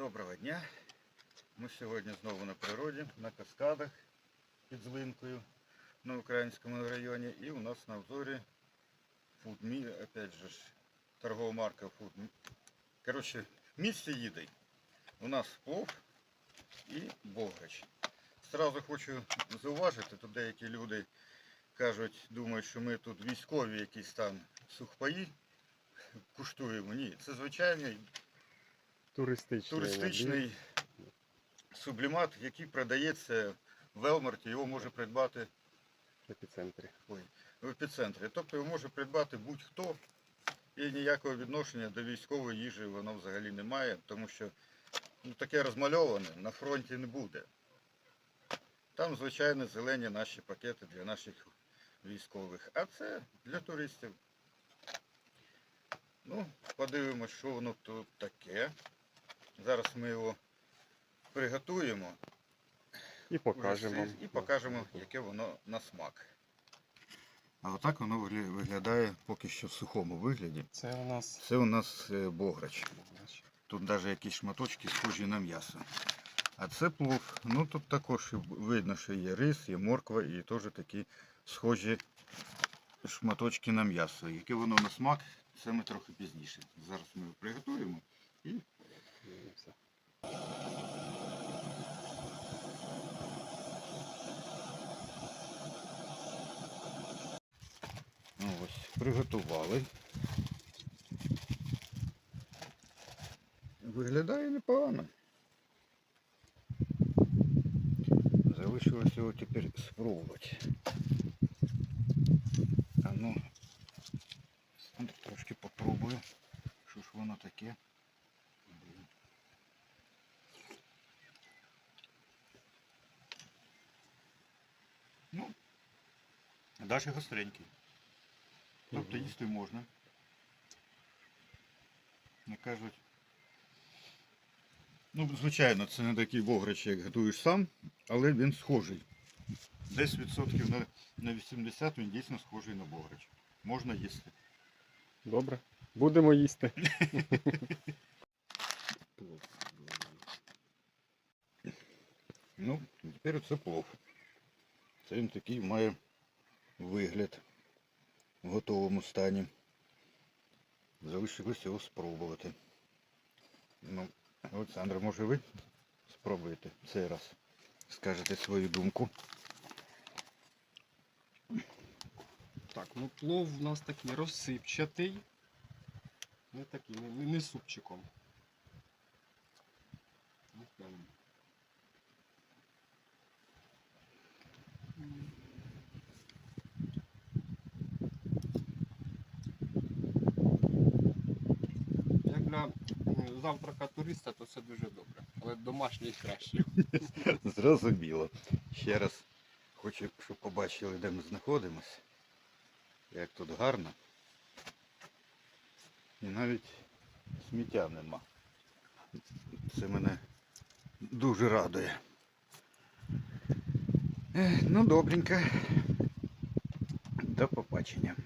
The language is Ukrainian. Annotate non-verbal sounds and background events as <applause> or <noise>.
Доброго дня. Ми сьогодні знову на природі, на каскадах під Злинкою на українському районі. І у нас на обзорі фудмі, опять же, торгова марка Food. Коротше, в місті їдей. У нас плов і бограч. Зразу хочу зауважити, тут деякі люди кажуть, думають, що ми тут військові якісь там сухпаї куштуємо. Ні, це звичайний Туристичний. туристичний сублімат, який продається в Велмарті, його може придбати в епіцентрі. ой, в епіцентрі. Тобто його може придбати будь-хто і ніякого відношення до військової їжі воно взагалі не має, тому що ну, таке розмальоване на фронті не буде. Там, звичайно, зелені наші пакети для наших військових, а це для туристів. Ну, подивимось, що воно тут таке. Зараз ми його приготуємо І покажемо. і покажемо, яке воно на смак. А отак воно виглядає поки що в сухому вигляді. Це у нас Це у нас е, бограч. Тут навіть якісь шматочки схожі на м'ясо. А це плов. Ну тут також видно, що є рис, є морква і теж такі схожі шматочки на м'ясо. Яке воно на смак, це ми трохи пізніше. Зараз ми його приготуємо і приготували. Виглядає непогано. Залишилось його тепер спробувати. А ну, трошки попробую, що ж воно таке. Ну, навіть гостренький. Тобто їсти можна. Не кажуть. Ну, звичайно, це не такий бограч, як готуєш сам, але він схожий. Десь відсотків на, на 80 він дійсно схожий на бограч. Можна їсти. Добре. Будемо їсти. <laughs> Ну, тепер це плов. Це він такий має вигляд в готовому стані. Залишилось його спробувати. Ну, Олександр, може ви спробуєте цей раз? Скажете свою думку. Так, ну плов у нас такий розсипчатий. Не такий, не, не, не супчиком. Ну, для завтрака туриста, то все дуже добре. Але домашній краще. <laughs> Зрозуміло. Ще раз хочу, щоб побачили, де ми знаходимося. Як тут гарно. І навіть сміття нема. Це мене дуже радує. Ну, добренько. До побачення.